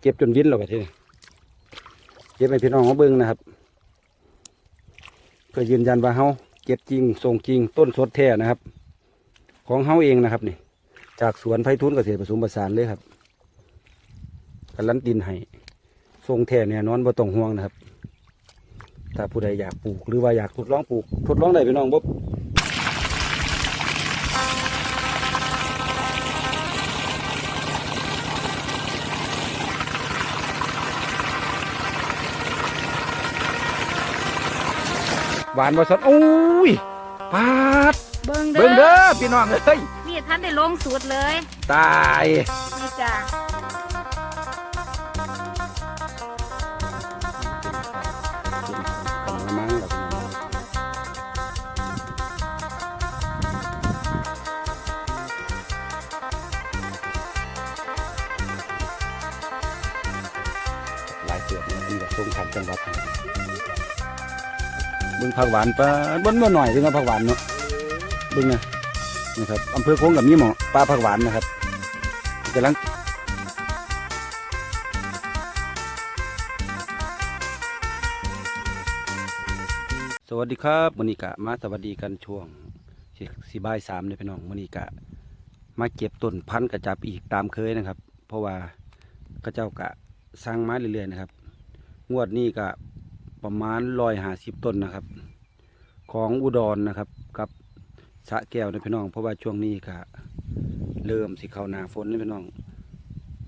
เก็บจนวินแล้วไปทีนี้เก็บให้พี่น้องเขาเบิ่งนะครับ เพื่อยืนยันว่าเฮาเก็บจริงส่งจริงต้นสดแท้นะครับ ของเฮาเองนะครับนี่จากสวนไผ่ทุนเกษตรผสมผสานเลยครับกันลันดินให้ทรงแท้แน่นอนบ่ต้องห่วงนะครับ ถ้าผู้ใดอยากปลูกหรือว่าอยากทดลองปลูกทดลองได้พี่น้องบ่ หวานบ่สดโอ้ยปาดเบิ่งเบิ่งเด้เด้ออพี่น้องเอ้ยนี่ท่านได้ลงสูตรเลย ตาย นี่จ้ะ เบึงผักหวานปลาบนบ่หน่อยถึงกับผักหวานเนาะเบึงนะนะครับอำเภอโค้งกับมีหมอปลาผักหวานนะครับกำลังสวัสดีครับมอนิกะมาสวัสดีกันช่วงสีบ่ายสามเลยพี่น้องมอนิกะ มาเก็บต้นพันธุ์กระจับอีกตามเคยนะครับ เพราะว่าเข้าเจ้ากะสร้างมาเรื่อยๆนะครับ งวดนี้ก็ ประมาณร้อยหาสิบต้นนะครับ ของอุดรนนะครับกับสะแก้วนะพี่น้อง เพราะว่าช่วงนี้ก็เริ่มสิเข้าหนาฝนนะพี่น้อง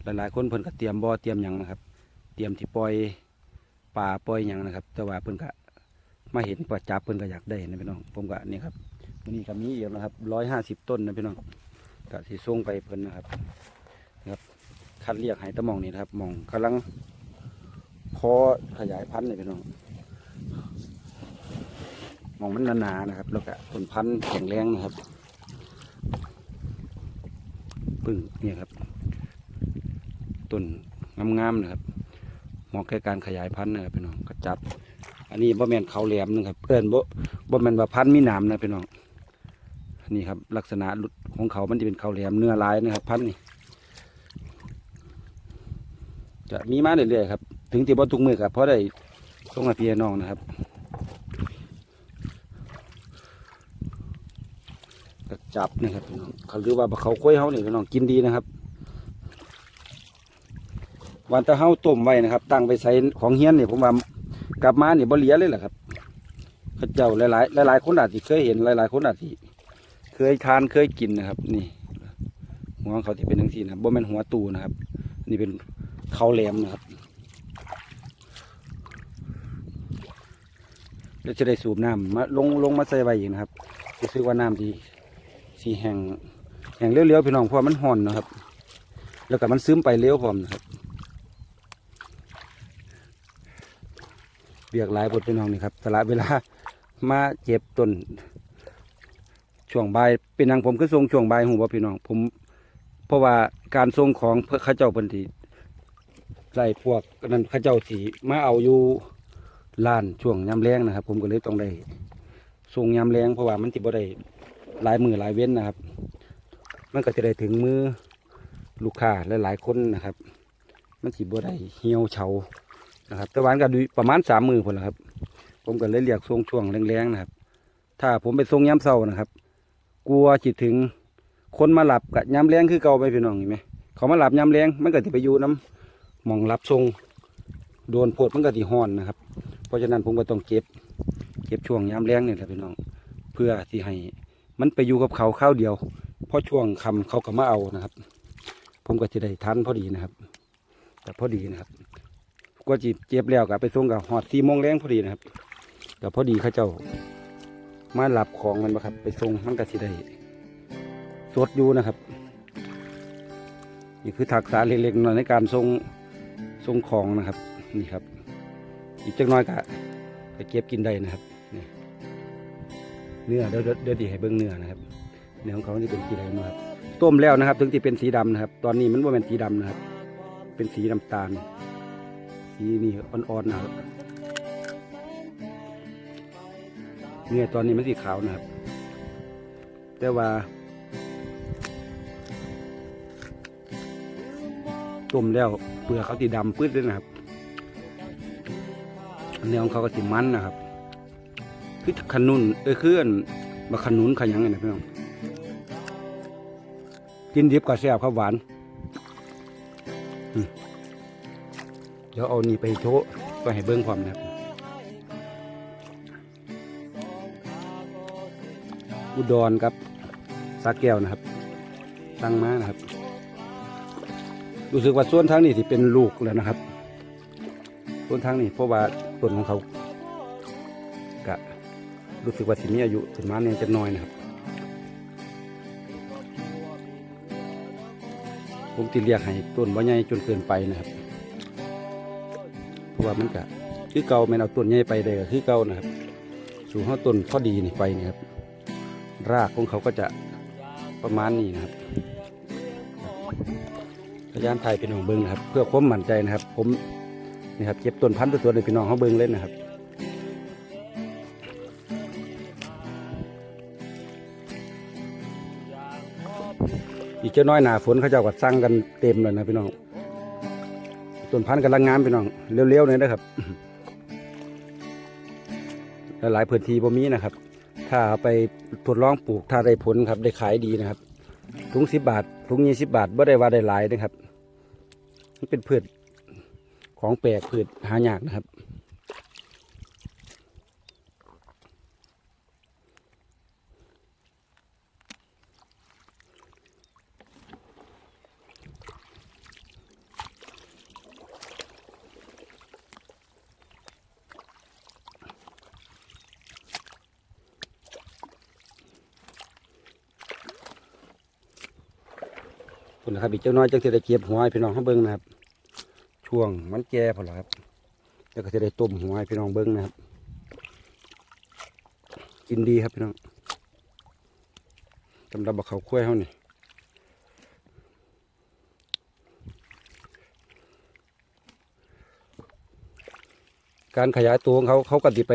หลายๆคนเพิ่นก็เตรียมบ่อเตรียมหยังนะครับ เตรียมที่ปล่อยป่าปล่อยหยังนะครับ แต่ว่าเพิ่นก็มาเห็นประจับเพิ่นก็อยากได้นะพี่น้อง ผมก็นี่ครับมือนี้ก็มีอีกนะครับร้อยห้าสิบต้นนะพี่น้องก็สิส่งไปเพิ่นนะครับนะครับคัดเรียกให้ตะหมองนี่นะครับมองกำลัง พอขยายพันธุ์เลยพี่น้องมองมันหนาๆนะครับ แล้วก็ต้นพันธุ์แข็งแรงนะครับปึ้งเนี่ยครับต้นงามๆนะครับเหมาะแก่การขยายพันธุ์นะครับพี่น้องก็จับ อันนี้บ่แมนเขาแหลมนึงครับเพื่อนบ่บ่แมนว่าพันธุ์มีหนามนะพี่น้องนี่ครับ ลักษณะของเขามันจะเป็นเขาแหลมเนื้อลายนะครับ พันธุ์นี่จะมีมาเรื่อยๆครับ ถึงที่บ่ทุกมือครับเพราะได้ส่งให้พี่น้องนะครับจับนะครับพี่น้องเขาหรือว่าเขาค้อยเฮานี่พี่น้องกินดีนะครับวันตะเฮาต้มไว้นะครับ ตั้งไปใส่ของเฮี้ยนนี่ผมว่ากลับมาเนี่ยบ่เหลียเลยแหละครับเข้าเจ้าหลายๆหลายๆคนอาจจะเคยเห็นหลายๆคนอาจจะเคยทานเคยกินนะครับ นี่หัวของเขาที่เป็นทั้งสี่นะบ่แม่นหัวตูนะครับ นี่เป็นเขาแหลมนะครับ แล้วจะได้สูบน้ำมาลงลงมาใส่ไว้อีกนะครับรู้สึกว่าน้ำดีสีแห้งแห้งเร็วๆพี่น้องเพราะมันห่อนนะครับ แล้วก็มันซึมไปเร็วพร้อมนะครับเบียกหลายบทพี่น้องนี่ครับสละเวลามาเจ็บต้นช่วงบ่ายเป็นนางผมคือทรงช่วงบ่ายหูว่าพี่น้อง ผม เพราะว่าการทรงของพื่อข้าเจ้าเป็นทีไล่พวกนั้นข้าเจ้าสีมาเอาอยู่ ลานช่วงยามแรงนะครับ ผมก็เลยต้องได้ทรงยามแรงเพราะว่ามันติบ่ได้หลายมือหลายเว้นนะครับ มันก็จะได้ถึงมือลูกค้าหลายๆคนนะครับ มันสิบ่ได้เหี่ยวเฉานะครับแต่วันก็ดูประมาณสามมือคนละครับ ผมก็เลยเรียกทรงช่วงแรงๆนะครับ ถ้าผมไปทรงย้ำเศร้านะครับ กลัวจิตถึงคนมาหลับกับย้ำแรงคือเก่าไปพี่น้องเห็นไหมเขามาหลับย้ำแรงมันก็จะไปอยู่น้ำมองรับทรงโดนโพดมันก็ที่ห้อนนะครับ เพราะฉะนั้นผมก็ต้องเก็บ เก็บช่วงย้ำแรงนี่แหละพี่น้อง เพื่อที่ให้มันไปอยู่กับเขาข้าวเดียวเพราะช่วงคำเขาก็มาเอานะครับ ผมก็จะได้ทันพอดีนะครับ แต่พอดีนะครับกว่าจีบเจ็บแล้วกับไปส่งกับหอดสี่โมงแรงพอดีนะครับกับพอดีเข้าเจ้ามาหลับของมันมาครับ ไปส่งมันก็สิได้สดอยู่นะครับนี่คือทักษะเล็กๆน้อยในการส่งส่งของนะครับ นี่ครับ อีกจักน้อยก็กเก็บกินได้นะครับเนื้อเดี๋ยวเดี๋ยวเดี๋ยวดีให้เบิ้งเนื้อนะครับเนื้อของเขาที่เป็นสีแดงนะครับต้มแล้วนะครับ ถึงที่เป็นสีดำนะครับ ตอนนี้มันว่าเป็นสีดำนะครับ เป็นสีน้ำตาล สีนี่อ่อนๆนะครับเนี่ยตอนนี้มันสีขาวนะครับ แต่ว่าต้มแล้วเปลือกเขาสีดำปื้ดเลยนะครับ เนื้อของเขาก็สีมันนะครับ คือขนุนเอ้ยคืออันบะขนุนขยังไงนะพี่น้องกินดิบก็แซ่บครับหวาน เดี๋ยวเอานี่ไปโชว์ไปให้เบิ้งความนะครับ อุดรครับสาแก้วนะครับ ตั้งมานะครับ รู้สึกว่าส่วนทางนี้ที่เป็นลูกแล้วนะครับ ส่วนทางนี้เพราะว่า ต้นของเขากะรู้สึกว่าสิมีอายุถึงมาเนี่ยจะน้อยนะครับ ผมติเรียกให้ต้นว่าใหญ่จนเกินไปนะครับเพราะว่ามันกะคือเก่าแม่นเอาต้นใหญ่ไปได้ก็คือเก่านะครับ สู่ห้าต้นพอดีนี่ไปนี่ครับ รากของเขาก็จะประมาณนี้นะครับพยายามถ่ายเป็นของเบิ้งนะครับ เพื่อความมั่นใจนะครับ ผม นี่ครับเก็บต้นพันธุ์ตัวๆในพี่น้องเขาเบิ้งเล่นนะครับอีกเจ้าน้อยหนาฝนเขาเจ้าก็สั่งกันเต็มเลยนะพี่น้องต้นพันธุ์กำลังงามพี่น้องเร็วๆเลยนะครับหลายพื้นที่บ่มีนะครับ ถ้าเอาไปทดลองปลูกถ้าได้ผลครับได้ขายดีนะครับถุงสิบบาทถุงยี่สิบบาทบ่ได้ว่าได้หลายนะครับมันเป็นพืช ของแปลกพืชหายากนะครับ คุณนะครับอีกเจ้าน้อยจังจะได้เก็บหัวให้พี่น้องเขาเบิ้งนะครับ ช่วงมันแก่พอแล้วครับแล้วก็จะได้ต้มหัวให้พี่น้องเบิ้งนะครับ กินดีครับพี่น้องสำหรับบักเขาคุ้ยเขานี่การขยายตัวของเขาเขาก็ติไป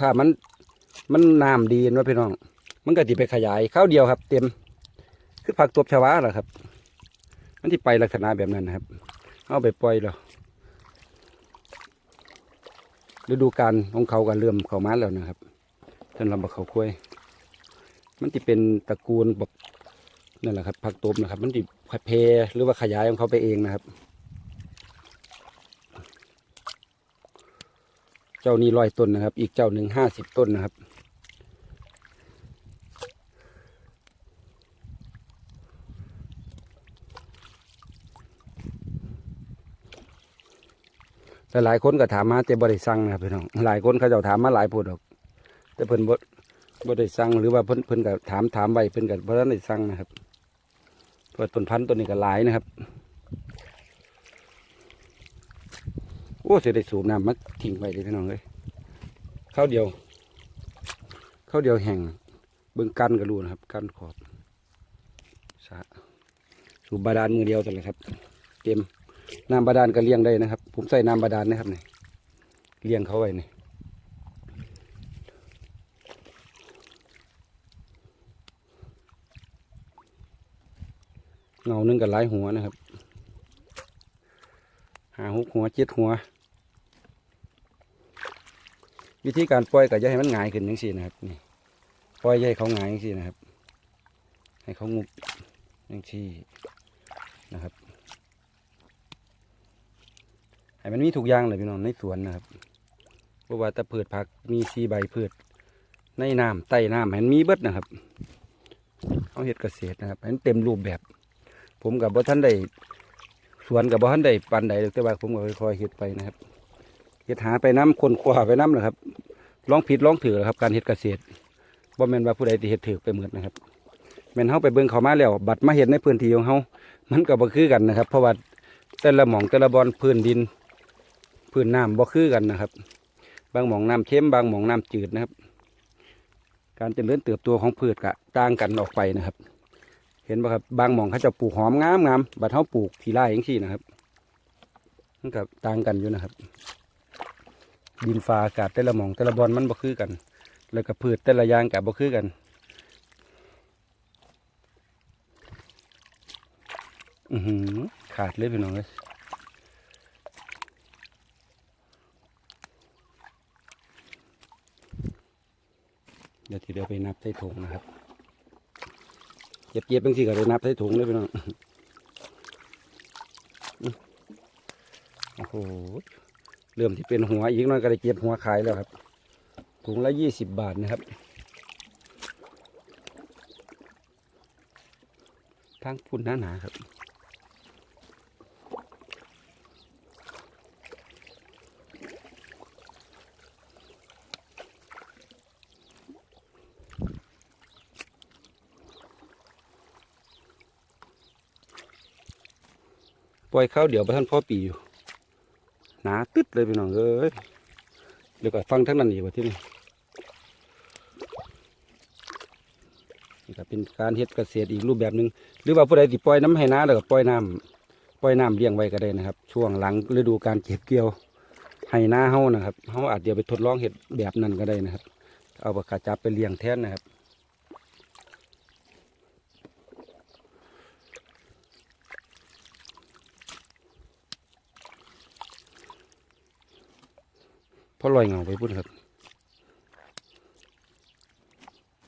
ถ้ามันมันน้ำดีนะพี่น้อง มันก็ติไปขยายข้าวเดียวครับ เต็มคือผักตบชวาเหรอครับ มันที่ไปลักษณะแบบนั้นนะครับ เอาไปปล่อยแล้ว ฤดูกาลของเขาก็เริ่มเข้ามาแล้วนะครับจนเราบอกเขาคุยมันจะเป็นตระกูลแบบนั่นแหละครับผักตบนะครับ มันที่เพหรือว่าขยายของเขาไปเองนะครับ เจ้านี้ร้อยต้นนะครับ อีกเจ้าหนึ่งห้าสิบต้นนะครับ แต่หลายคนก็ถามมาแต่บ่ได้สั่งนะครับพี่น้องหลายคนเขาเจะถามมาหลายพูดดอก แต่เพิ่นบ่บ่ได้สั่งหรือว่าเพิ่นเพิ่นก็ถามถามไว้เพิ่นก็บ่ทันได้สั่งนะครับเพราะต้นพันธุ์ต้นนี้ก็หลายนะครับโอ้เสียได้สูบน้ำมาทิ้งไว้เลยพี่น้องเลยข้าวเดียวข้าวเดียวแห่งเบิ่งกันก็รู้นะครับกันขอบสะสูบบาดาลมือเดียวแต่ละครับ เต็ม น้ำบาดาลก็เลี้ยงได้นะครับ ผมใส่น้ำบาดาลนะครับนี่เลี้ยงเขาไว้นี่เงาหนึ่งกับหลายหัวนะครับ หาหกหัวเจ็ดหัว วิธีการปล่อยก็จะให้มันหงายขึ้นอย่างสี่นะครับนี่ปล่อยย่าให้เขาหงายอย่างสี่นะครับ ให้เขางุบอย่างสี่นะครับ ให้มันมีทุกอย่างเลยพี่น้องในสวนนะครับเพราะว่าแตะพืชผักมีสีใบเพืชในน้ำใต้น้ำให้มันมีเบิดนะครับเอาเห็ดเกษตรนะครับให้มันเต็มรูปแบบ ผมกับบ่ท่านได้สวนกับบ่ท่านได้ปันใดแต่ว่าผมก็ค่อยๆเห็ดไปนะครับเห็ดหาไปน้ำคนขวาไปน้ำนะครับลองผิดลองถือครับ การเห็ดเกษตรบ่แม่นว่าผู้ใดที่เห็ดถือไปเหมือนนะครับแม่นเฮาไปเบิ่งเขามาแล้ว บัตรมาเห็ดในพื้นที่ของเฮามันก็บ่คือกันนะครับ เพราะว่าแต่ละหม่องแต่ละบอนพื้นดิน พื้นน้ำบ่คือกันนะครับ บางหมองน้ำเค็มบางหมองน้ำจืดนะครับ การเจริญเติบโตของพืชกะต่างกันออกไปนะครับ เห็นป่ะครับบางหมองเขาจะปลูกหอมงามงามบัดเขาปลูกทีไร่อย่างที่นะครับมันกับต่างกันอยู่นะครับ ดินฟ้าอากาศแต่ละหมองแต่ละบอนมันบ่คือกัน แล้วก็พืชแต่ละอย่างกับบ่คือกันอือหือขาดเลยพี่น้องเลย เดี๋ยวทีเดียวไปนับใส่ถุงนะครับเจ็บเจ็บๆบางทีก็ไปนับใส่ถุงเลยพี่น้องโอ้โหเริ่มที่เป็นหัวอีกหน้อยก็ได้เจ็บหัวขายแล้วครับ ถุงละยี่สิบบาทนะครับทางพุ่นหนาๆครับ ปล่อยเข้าเดี๋ยวไปท่านพ่อปีอยู่หนาตึ๊ดเลยพี่น้องเอ้ยเดี๋ยวก็ฟังทั้งนั้นอีกว่าที่นี่นี่ก็เป็นการเฮ็ดเกษตรอีกรูปแบบหนึ่งหรือว่าผู้ใดที่ปล่อยน้ำให้น้าแล้วก็ปล่อยน้ำปล่อยน้ำเลี้ยงไว้ก็ได้นะครับ ช่วงหลังฤดูการเก็บเกี่ยวให้น้าเฮานะครับเฮาอาจจะไปทดลองเฮ็ดแบบนั้นก็ได้นะครับ เอาปากระจับไปเลี้ยงแทนนะครับ พอลอยเงาไปพุ่นครับ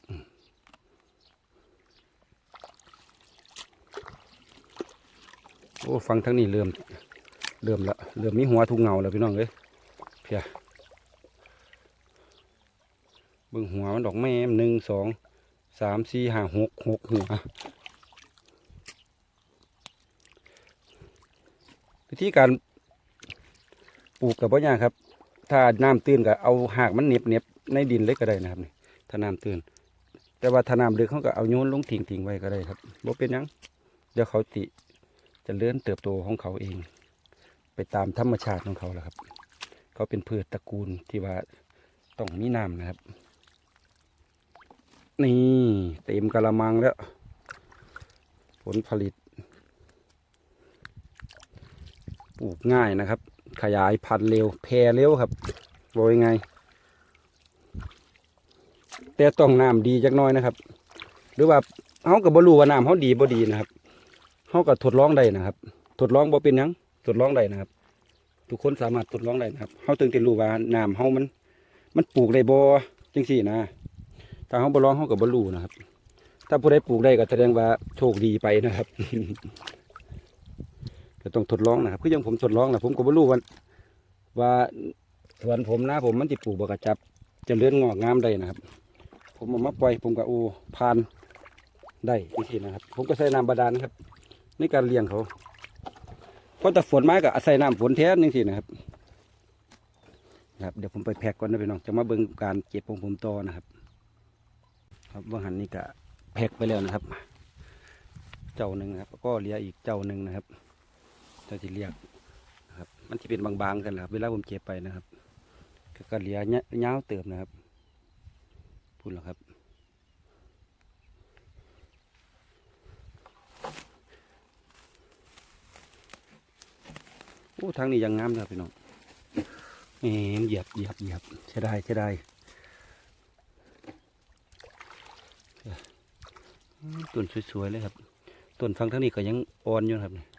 อืมโอ้ฟังทั้งนี้เริ่ม เริ่มละเริ่มมีหัวทุกเงาแล้วพี่น้องเอ้ยเพียบิ่งหัวมันดอกแม่มหนึ่งสองสามสี่ห้าหกหกหัววิธีการปลูกกับพ่อยากครับ ถ้าน้ำตื้นก็เอาหากมันเน็บเน็บในดินเล็กก็ได้นะครับนี่ถ้าน้ำตื้นแต่ว่าถ้าน้ำลึกเขาก็เอาโยนลงทิ้งทิ้งไว้ก็ได้ครับบ่เป็นยังเดี๋ยวเขาติจะเลื่อนเติบโตของเขาเอง ไปตามธรรมชาติของเขาแหละครับ เขาเป็นพืชตระกูลที่ว่าต้องมีน้ำนะครับ นี่เต็มกระมังแล้ว ผลผลิต ปลูกง่ายนะครับ ขยายพันธุ์เร็วแพร่เร็วครับโวยไง แต่ต้องน้ำดีจักน้อยนะครับ หรือว่าเขากับบรูว่าน้ำเขาดีบ่ดีนะครับเขาก็ทดลองได้นะครับ ทดลองบ่เป็นยังทดลองได้นะครับ ทุกคนสามารถทดลองได้นะครับเขาถึงจะรู้ว่าน้ำเขามัน มันปลูกได้บ่จังสี่นะถ้าเขาบ่ลองเขากับ่รู้นะครับ ถ้าผู้ใดปลูกได้ก็แสดงว่าโชคดีไปนะครับ ก็ต้องทดลองนะครับคืออยังผมทดลองนะผมก็ไม่รู้ว่าว่าสวนผมนะผมมันติปลูกบกระจับจะเลื่อนงอกงามได้นะครับ ผมเอามาปล่อยผมก็โอพานได้อีกทีนะครับ ผมก็ใส่น้ำบาดาลนะครับในการเลี้ยงเขาเพราะแต่ฝนไมาก็อาศัยน้ำฝนแท้นี่สินะครับครับเดี๋ยวผมไปแพ็กก่อนนะพี่น้องจะมาเบิ่งการเก็บของผมต่อนะครับ ครับว่าหันนี่ก็แพ็กไปแล้วนะครับ เจ้าหนึ่งนะครับ ก็เหลืออีกเจ้าหนึ่งนะครับ เราจะเรียกนะครับ มันจะเป็นบางๆกันแหละครับ เวลาผมเก็บไปนะครับ ก็กเหลียเนี้ยาเติมนะครับพูดแล้วครับโอ้ทางนี้ยังงามเลยครับพี่น้องเอ็มเหยียบเหยียบเหยียบใช่ได้ใช่ได้ต้นสวยๆเลยครับต้นฟังทางนี้ก็ยังอ่อนอยู่ครับเนี่นี่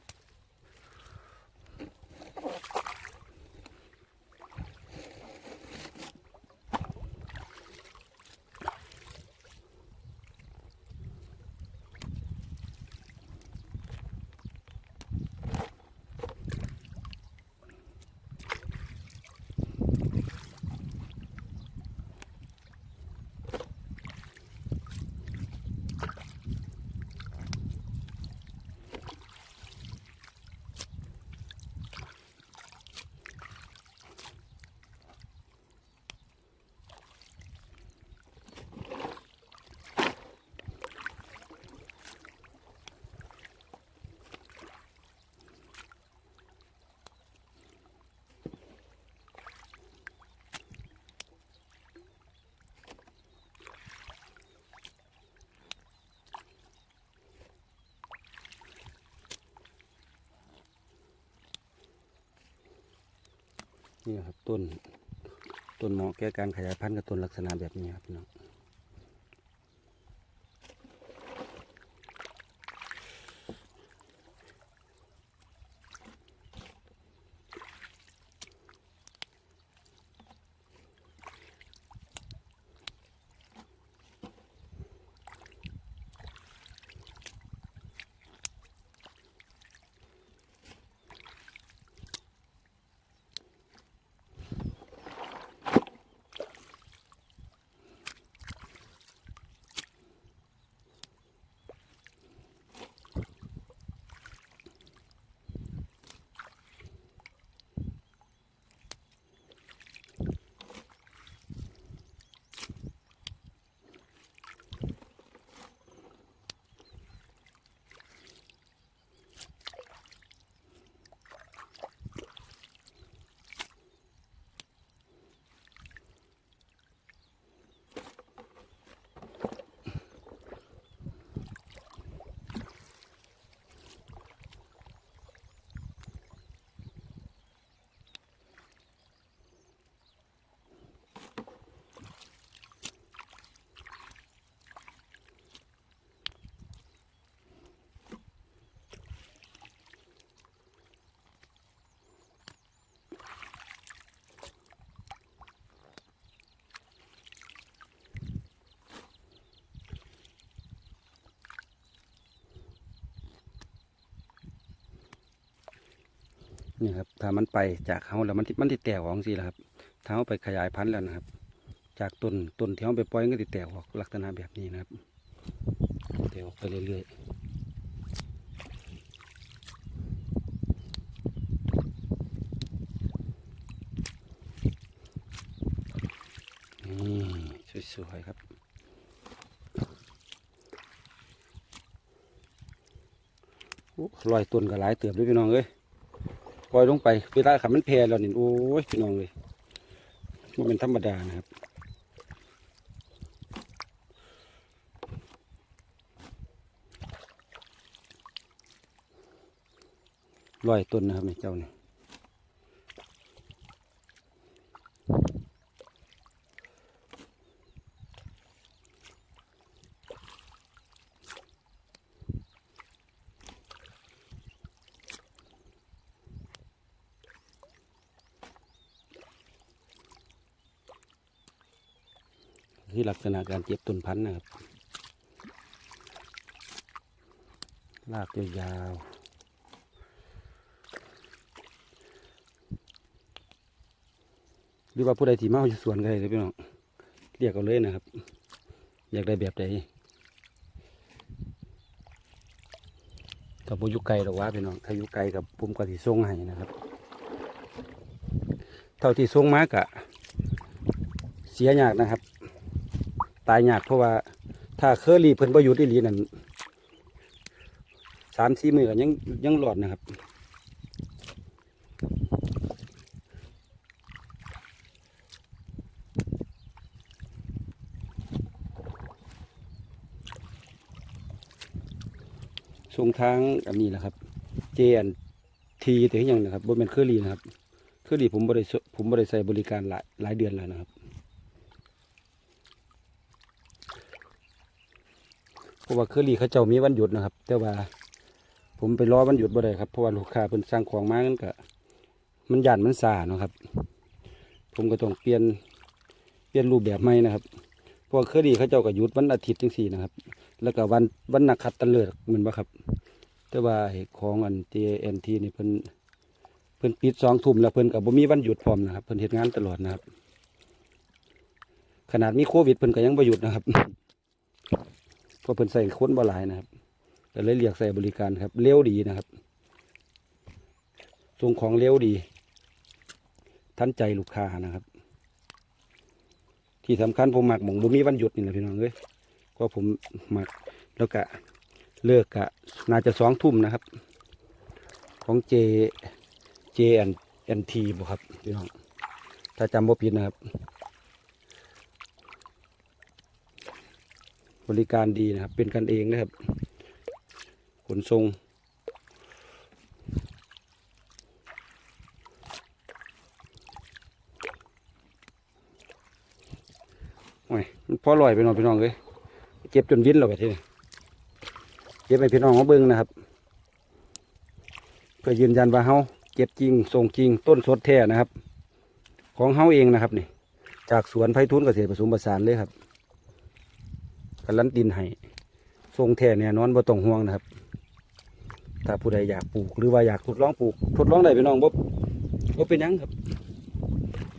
นี่ครับต้น ต้นเหมาะแก่การขยายพันธุ์กับต้นลักษณะแบบนี้ครับพี่น้อง ถ้ามันไปจากเขาแล้วมันมันที่แตกออกสิละครับถ้าเขาไปขยายพันธุ์แล้วนะครับ จากต้นต้นที่เขาไปปล่อยก็ติดแตกออกลักษณะแบบนี้นะครับแตกออกไปเรื่อยๆนี่สวยๆครับโอ้ลอยต้นก็หลายเติบด้วยพี่น้องเอ้ย ปล่อยลงไปเวลาขับมันแพร่แล้วนี่โอ้ยพี่น้องเลยมันเป็นธรรมดานะครับลอยต้นนะครับนี่เจ้านี่ ที่ลักษณะการเจ็บต้นพันธุ์นะครับลากยาวหรือว่าผู้ใดที่มาเอาอยู่สวนก็ได้เลยพี่น้องเรียกเอาเลยนะครับ อยากได้แบบใดกับบุยุไก่หรอกว่าพี่น้องถ้าอยุไก่กับผมก็ที่ส่งให้นะครับ เท่าที่ส่งมากะเสียยากนะครับ ตายยากเพราะว่า ถ้าเคอรี่เพิ่นประยุทธ์อีหลีนั่นสามสี่มือก็ยังยังหลอดนะครับส่งทางอันนี้แหละครับ เจนทีแต่ยังนะครับบนเป็นเคอรี่นะครับเคอรี่ผมบริผมบริใส่บริการหลายหลายเดือนแล้วนะครับ เพ ราะว่าเคอรี่เขาเจ้ามีวันหยุดนะครับ แต่ว่าผมไปรอวันหยุดบ่ได้ครับเพราะว่าลูกค้าเพิ่นสร้างของมากันก็มันหยันมันสาเนาะครับ ผมก็ต้องเปลี่ยนเปลี่ยนรูปแบบใหม่นะครับเพราะว่าเคอรี่เขาเจ้าก็หยุดวันอาทิตย์จังสี่นะครับ แล้วก็วันวันนักขัดตะเลิกเหมือนบ่ครับ แต่ว่าของอัน TNT นี่เพิ่นเพิ่นปิดสองทุ่มแล้วเพิ่นก็บ่มีวันหยุดพร้อมนะครับเพิ่นเฮ็ดงานตลอดนะครับ ขนาดมีโควิดเพิ่นก็ยังบ่หยุดนะครับ เพราะเพิ่นใส่ค้นบ่หลายนะครับก็เลยเรียกใส่บริการครับเร็วดีนะครับส่งของเร็วดี ทันใจลูกค้านะครับ ที่สำคัญผมหมักหมองบ่มีวันหยุดนี่แหละพี่น้องเอ้ยก็ผมหมักแล้วก็เลิกกะน่าจะสองทุ่มนะครับ ของเจเจแอนแอนทีบ่ครับพี่น้องถ้าจำบ่ผิดนะครับ บริการดีนะครับ เป็นกันเองนะครับ ขนส่งโอ้ยมันพอลอยไปหน่อยพี่น้องเลยเจ็บจนวินเราไปทีนี้เจ็บไปพี่น้องเขาเบิ้งนะครับ เพื่อยืนยันว่าเฮาเจ็บจริงส่งจริงต้นสดแท้นะครับ ของเฮาเองนะครับนี่จากสวนไผ่ทุนเกษตรผสมผสานเลยครับ กันลันดินให้ทรงแท่แน่นอนบ่ต้องห่วงนะครับ ถ้าผู้ใดอยากปลูกหรือว่าอยากทดลองปลูก ทดลองได้พี่น้องบ่บ่เป็นยังครับ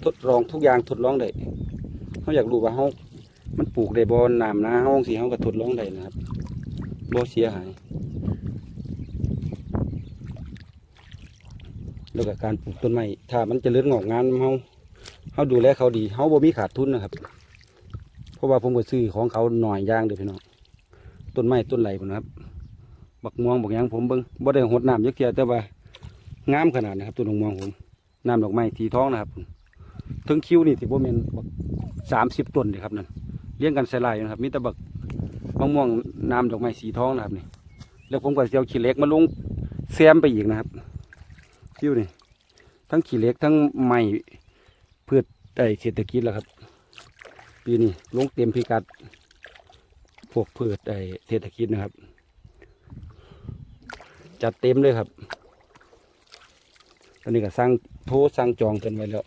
ทดลองทุกอย่างทดลองได้เขาอยากรู้ว่าเฮามันปลูกได้บ่น้ำนาเฮาสิเฮาก็ทดลองได้นะครับบ่เสียหายแล้วก็การปลูกต้นไม้ถ้ามันจเจริญงอกงามเฮาเฮาดูแลเขาดีเฮาบ่มีขาดทุนนะครับ ราะว่าผมก็ซื้อของเขาหน่อยย่างเดียพี่น้องต้นไม้ต้นไหลผมนะครับ บักม่วงบักยางผมเบิ่งบ่ได้หดน้ำเยอะเกียแต่ว่างามขนาดนะครับต้นดอกม่วงผมน้ำดอกไม้ทีท้องนะครับถึงคิวนี่ที่ผมเป็นบักสามสิบต้นเลยครับนั่นเลี้ยงกันใส่ลายนะครับมีแต่บักมะม่วงน้ำดอกไม้สีท้องนะครับนี่แล้วผมก็เจียวขี้เล็กมาลงแซมไปอีกนะครับคิวนี่ทั้งขี้เล็กทั้งไม้พืชไอเศรษฐกิจแล้วครับ ปีนี้ลงเต็มพิกัด พวกพืชไอเศรษฐกิจนะครับ จัดเต็มเลยครับตอนนี้ก็สร้างโทรสร้างจองกันไว้แล้ว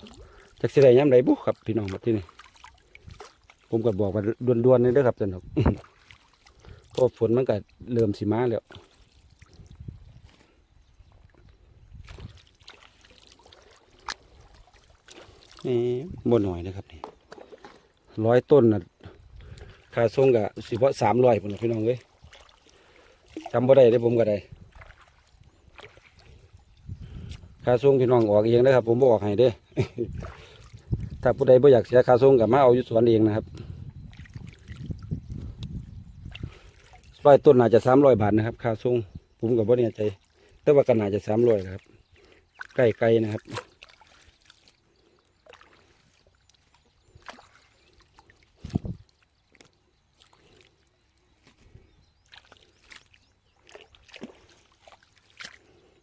จากสิได้ย้ำไรบุครับ พี่น้องมาที่นี่ผมก็บอกว่าด่วนๆนี่ด้อครับสนุกเพราะฝนมันก็เริ่มสิมาแล้วนี่บ่หน่อยนะครับนี่ ร้อยต้นน่ะค่าส่งกะสิบ่สามร้อยพุ่นพี่น้องเว้ยจำบ่ได้ได้ผมก็ได้ค่าส่งพี่น้องออกเองนะครับ ผมบ่ออกให้เด้ ถ้าผู้ใดบ่อยากเสียค่าส่งก็มาเอาอยู่สวนเองนะครับร้อยต้นน่าจะสามร้อยบาทนะครับค่าส่งผมก็บ่แน่ใจ แต่ว่าก็น่าจะสามร้อยครับใกล้ๆนะครับ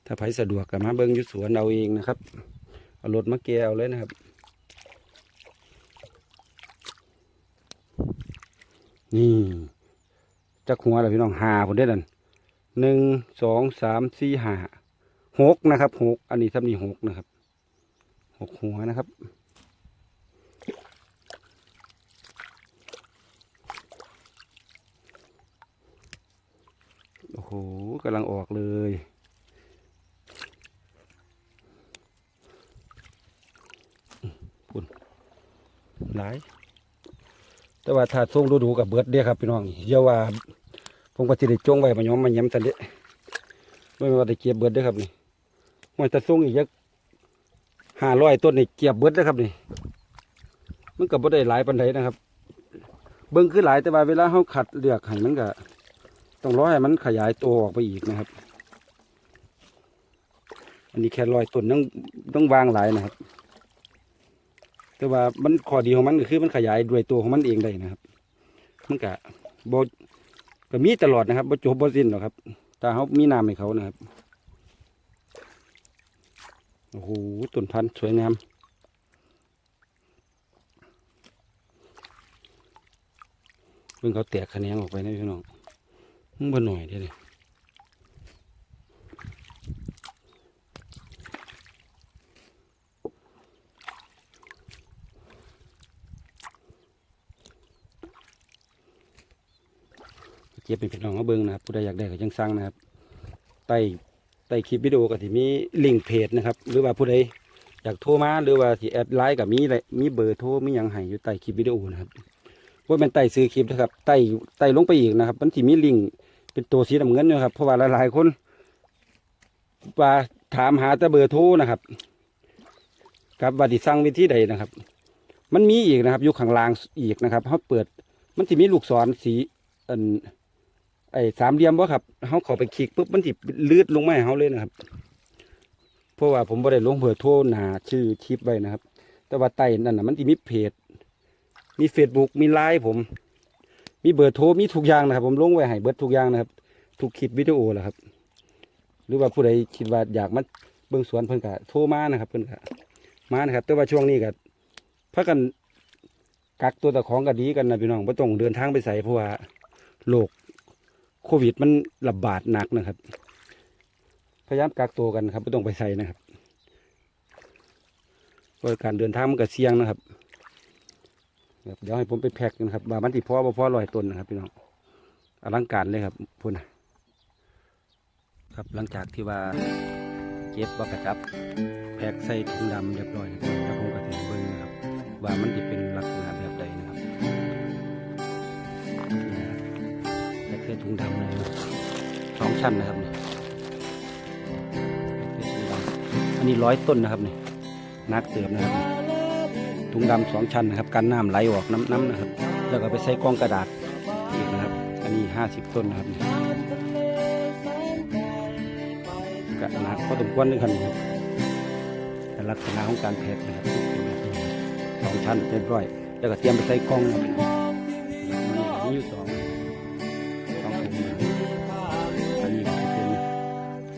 ถ้าใครสะดวกก็มาเบิ้งอยุสวนเอาเองนะครับ เอารถมาเกยเอาเลยนะครับ นี่จักหัวแล้วพี่น้องหาผมได้ดันหนึ่งสองสามสี่ห้าหกนะครับหกอันนี้ทำนี่หกนะครับหกหัวนะครับโอ้โหกำลังออกเลย หลาย แต่ว่าถ้าส่งดูดูกับเบิดเดียครับพี่น้องเยาว่าผมก็จะได้จงไว้มาย้อมมาย้ำตันเด้ไม่ว่าได้เก็บเบิดเด้ครับนี่มันจะส่งอีกยักห้าร้อยต้นนี่เก็บเบิดเด้ครับนี่ มันก็บ่ได้หลายปันใดนะครับ เบิ่งคือหลายแต่ว่าเวลาเขาขัดเลือกให้มันก็ต้องรอให้มันขยายตัวออกไปอีกนะครับ อันนี้แค่ร้อยต้นต้องต้องวางหลายนะครับ แต่ว่ามันข้อดีของมันก็คือมันขยายด้วยตัวของมันเองได้นะครับ มันก็บก็มีตลอดนะครับบ่จบบ่สิ้นหรอกครับถ้าเขามีน้ำให้เขานะครับโอ้โหต้นพันธุ์สวยงามเพิ่งเขาแตกแขนงออกไปนะพี่น้องมันบ่หน่อยเดียวเลย เก็บเป็นพี่น้องมาเบิ่งนะครับผู้ใดอยากได้ก็ยังสั่งนะครับใต้ใต้คลิปวิดีโอก็ที่มีลิงก์เพจนะครับ หรือว่าผู้ใดอยากโทรมาหรือว่าที่แอดไลน์กับมีอะไรมีเบอร์โทรมีหยังให้อยู่ใต้คลิปวิดีโอนะครับว่าเป็นใต้ซื้อคลิปนะครับใต้ใต้ลงไปอีกนะครับ มันที่มีลิงก์เป็นตัวสีน้ำเงินอยู่ครับเพราะว่าหลายๆคนว่าถามหาแต่เบอร์โทรนะครับกับว่าที่สั่งวิธีใดนะครับ มันมีอีกนะครับอยู่ข้างล่างอีกนะครับเขาเปิด มันจะมีลูกศรสีอัน ไอ้สามเหลี่ยมบ่ครับเขาข้าไปคลิกปุ๊บมันจะลืดลงมาเขาเลยนะครับ เพราะว่าผมบ่ได้ลงเบอร์โทรหนาชื่อคลิปไว้นะครับ แต่ว่าใต้นั่นนะมันจะมีเพจ มีเฟซบุ๊กมีไลน์ผม มีเบอร์โทรมีทุกอย่างนะครับ ผมลงไว้ให้เบิดทุกอย่างนะครับ ทุกคลิปวิดีโอแหละครับ หรือว่าผู้ใดคิดว่าอยากมาเบิ่งสวนเพิ่นก็โทรมานะครับ เพิ่นก็มานะครับ แต่ว่าช่วงนี้ก็พักกันกักตัวแต่ของก็ดีกันนะพี่น้องไม่ต้องเดินทางไปใส่เพราะว่าโรค โควิดมันระบาดหนักนะครับ พยายามกักตัวกันครับไม่ต้องไปใส่นะครับเพราะการเดินทางมันก็เสี่ยงนะครับ เดี๋ยวให้ผมไปแพ็กกันครับว่ามันติพ่อบ่พ่อลอยต้นนะครับพี่น้องอลังการเลยครับพุ่นครับหลังจากที่ว่าเก็บว่ากระจับ แพ็กใส่ถุงดำเรียบร้อยนะครับแล้วผมก็ถึงเบิ้งนะครับ ว่ามันจะเป็นลัก ถุงดำเลยนะครับสองชั้นนะครับนี่อันนี้ร้อยต้นนะครับนี่นักเติมนะครับถุงดำสองชั้นนะครับกันน้ำไหลออกน้ำน้ำนะครับ แล้วก็ไปใส่กล่องกระดาษอีกนะครับ อันนี้ห้าสิบต้นนะครับนี่ก็หนักพอสมควรด้วยกันครับแต่ลักษณะของการแพ็คนะครับสองชั้นเรียบร้อย แล้วก็เตรียมไปใส่กล่องนะครับ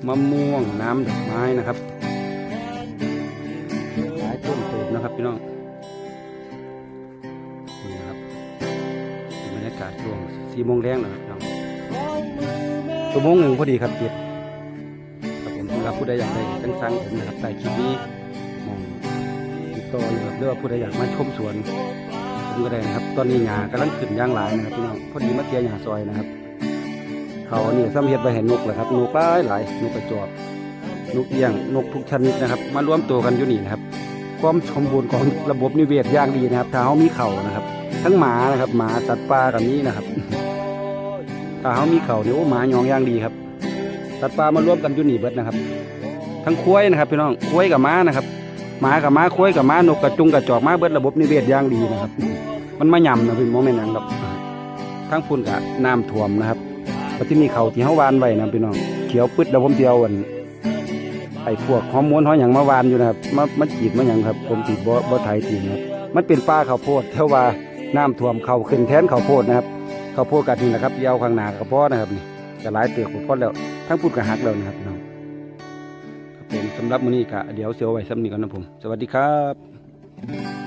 มะม่วงน้ำดอกไม้นะครับหลายต้นเติบนะครับพี่น้องนี่นะครับบรรยากาศช่วงสี่โมงแรงนะครับพี่น้องชั่วโมงหนึ่งพอดีครับเจ็ดครับผมสำหรับผู้ใดอยากได้จังสังผมนะครับใต้คลิปนี้มองติดต่อเลยครับหรือว่าผู้ใดอยากมาชมสวนผมก็ได้นะครับ ตอนนี้หญ้ากำลังขึ้นอย่างหลายนะครับพี่น้องพอดีมาเจียหญ้าซอยนะครับ เขานี่ซ้ำเฮ็ดไปเห็นนกแหละครับนกหลายหลายนกกระจอกนกเอี้ยงนกทุกชนิดนะครับ มารวมตัวกันอยู่นี่นะครับ ความสมบูรณ์ของระบบนิเวศอย่างดีนะครับถ้าเฮามีเขานะครับ ทั้งหมานะครับ หมาสัตว์ป่ากับนี้นะครับถ้าเฮามีเขาเนี่ยโอ้หมายองอย่างดีครับ สัตว์ป่ามารวมกันอยู่นี่เบิดนะครับ ทั้งควายนะครับพี่น้องควายกับม้านะครับหมากับม้าควายกับม้านกกระจุงกระจอกม้าเบิดระบบนิเวศอย่างดีนะครับ มันมาย่ำนะพี่โมเมนต์นั้นครับทั้งพุ่นกับน้ำท่วมนะครับ แล้วที่นี่เขาที่เฮาวานไว้นะพี่น้องเขียวปึ๊ดแล้วผมเดียวอันไอ้พวกฮอร์โมนฮอหยังมาวานอยู่นะครับมามาจีดมาหยังครับ ผมจีดบ่บ่ไทยจริงครับมันเป็นป่าข้าวโพดแต่ว่าน้ำท่วมเขาขึ้นแทนข้าวโพดนะครับข้าวโพดกัดนี่นะครับยาวข้างหน้าก็พอนะครับนี่จะหลายเตือกพอแล้วทั้งพูดกับหักแล้วนะครับพี่น้องครับผมสำหรับมื้อนี้ก็เดี๋ยวเสียวไว้ซ้ำนี้ก่อนนะผม สวัสดีครับ